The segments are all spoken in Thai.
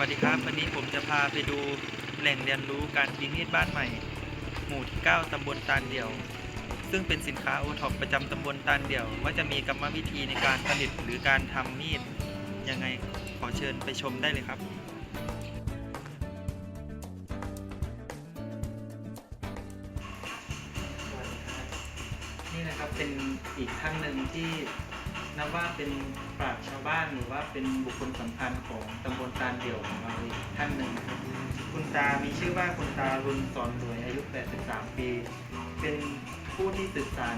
วัสดีครับ วันนี้ผมจะพาไปดูแหล่งเรียนรู้การตีมีดบ้านใหม่ หมู่ที่ 9 ตำบลตาลเดี่ยว ซึ่งเป็นสินค้าโอท็อปประจำตำบลตาลเดี่ยว ว่าจะมีกรรมวิธีในการผลิตหรือการทำมีด ยังไงขอเชิญไปชมได้เลยครับนี่นะครับเป็นอีกท่านหนึ่งที่ นับว่าเป็นปราชญ์ชาวบ้านหรือว่าเป็นบุคคลสำคัญของตำบลตาลเดี่ยวของเราอีกท่านหนึ่งนะครับคุณตา มีชื่อว่าคุณตารุนสอนรวยอายุ 83 ปี เป็นผู้ที่สืบสาน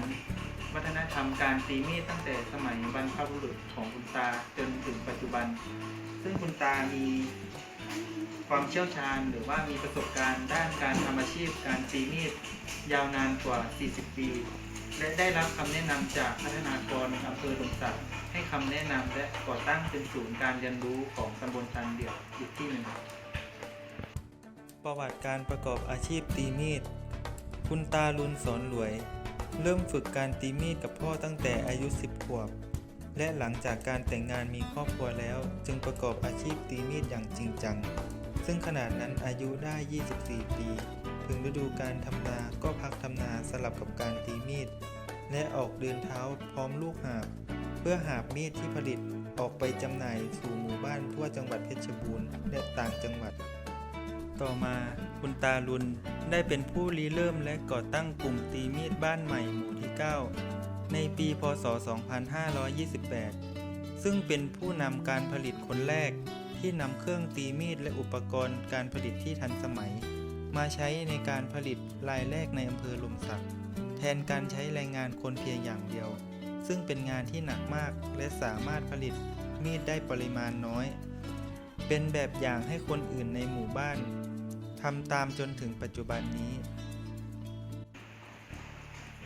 วัฒนธรรมการตีมีดตั้งแต่สมัยบรรพบุรุษของคุณตาจนถึงปัจจุบัน ซึ่งคุณตามีความเชี่ยวชาญหรือว่ามีประสบการณ์ด้านการทำอาชีพการตีมีดยาวนานกว่า 40 ปี และได้รับคำแนะนำจากพัฒนากร ภอลมศักดิ์ให้คำแนะนำและก่อตั้งเป็นศูนย์การเรียนรู้ของตำบลตันเดี่ยวอีกที่หนึ่งประวัติการประกอบอาชีพตีมีด คุณตาลุนสอนหลวย เริ่มฝึกการตีมีดกับพ่อตั้งแต่อายุ 10 ขวบ และหลังจากการแต่งงานมีครอบครัวแล้ว จึงประกอบอาชีพตีมีดอย่างจริงจัง ซึ่งขนาดนั้นอายุได้ 24 ปี ถึงฤดูการทำนาก็พักทำนาสลับกับการตีมีด และออกเดินเท้าพร้อมลูกหาบ เพื่อหาบมีดที่ผลิตออกไปจำหน่ายสู่หมู่บ้านทั่วจังหวัดเพชรบูรณ์และต่างจังหวัด ต่อมาคุณตาลุนได้เป็นผู้ริเริ่มและก่อตั้งกลุ่มตีมีดบ้านใหม่หมู่ที่ 9 ในปีพศ 2528 ซึ่งเป็นผู้นำการผลิตคนแรกที่นำเครื่องตีมีดและอุปกรณ์การผลิตที่ทันสมัย มาใช้ในการผลิตรายแรกในอำเภอลมศักดิ์ แทนการใช้แรงงานคนเพียงอย่างเดียว ซึ่งเป็นงานที่หนักมากและสามารถผลิตมีดได้ปริมาณน้อย เป็นแบบอย่างให้คนอื่นในหมู่บ้านทำตามจนถึงปัจจุบันนี้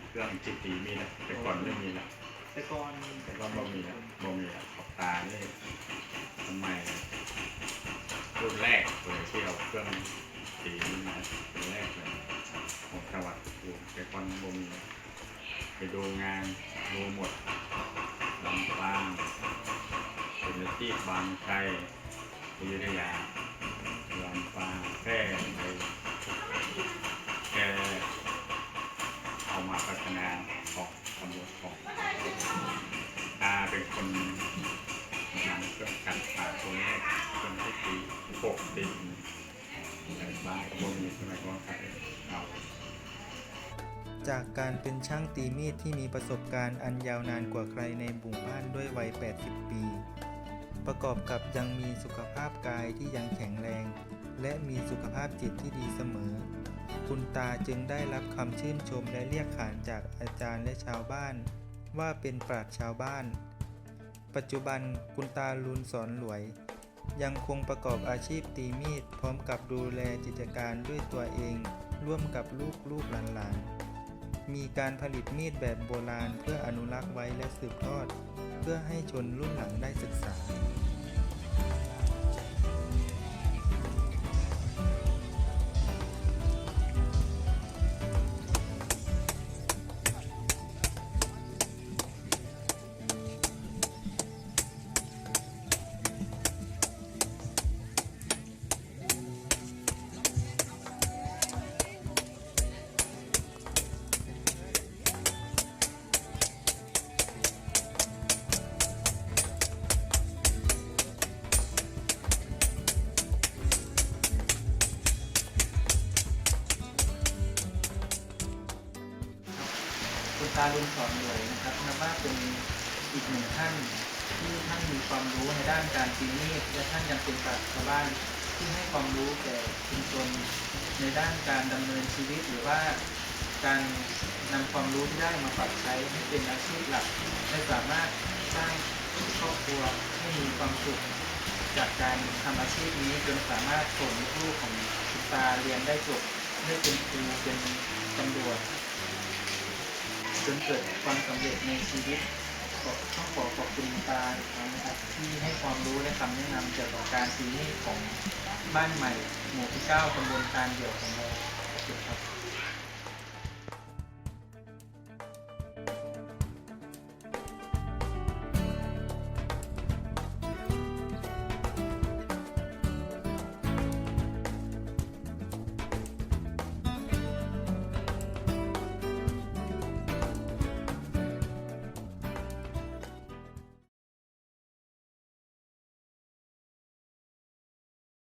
เครื่องจิตตีมีนะแต่ก่อนไม่มีนะแต่ก่อนแต่ก่อนบ่มีนะบ่มีนะขอบตานี่ทำไมรุ่นแรกเลยที่เอาเครื่อง ตีมีนะรุ่นแรกเลยของจังหวัดอุบลแต่ก่อนบ่มีไปดูงานดูหมดลำปางเป็นที่บางไทรอยุธยาลำปางแพร่ไปแกเอามาพัฒนาของตำรวจของอาเป็นคนนำเครื่องกัดป่าตัวแรกคนที่ตีปกตินอะไร บางกระบวนสมัยก่อนครับเอาจากการเป็นช่างตีมีดที่มีประสบการณ์อันยาวนานกว่าใครในหมู่บ้านด้วยวัย 80 ปี ประกอบกับยังมีสุขภาพกายที่ยังแข็งแรง และมีสุขภาพจิตที่ดีเสมอ คุณตาจึงได้รับคำชื่นชมและเรียกขานจากอาจารย์และชาวบ้าน ว่าเป็นปราชญ์ชาวบ้าน ปัจจุบันคุณตาลุนสอนหลวย ยังคงประกอบอาชีพตีมีด พร้อมกับดูแลกิจการด้วยตัวเอง ร่วมกับลูกลูกหลานๆ มีการผลิตมีดแบบโบราณเพื่ออนุรักษ์ไว้และสืบทอด เพื่อให้ชนรุ่นหลังได้ศึกษา คุณตาลุนสอนรวยนะครับนับว่าเป็นอีกหนึ่งท่านที่ท่านมีความรู้ในด้านการตีมีดและท่านยังเป็นปราชญ์ชาวบ้านที่ให้ความรู้แก่ชุมชนในด้านการดำเนินชีวิตหรือว่าการนำความรู้ที่ได้มาปรับใช้ให้เป็นอาชีพหลักและสามารถสร้างครอบครัวให้มีความสุข จากการทำอาชีพนี้จนสามารถส่งลูกของคุณตาเรียนได้จบได้เป็นครูเป็นตำรวจ จนเกิดความสำเร็จในชีวิตขอต้องขอขอบคุณตาอีกครั้งนะครับที่ให้ความรู้และคำแนะนำเกี่ยวกับการซีนี่ของบ้านใหม่ หมู่ที่9ตำบลการเดี่ยวของเราขอบคุณครับ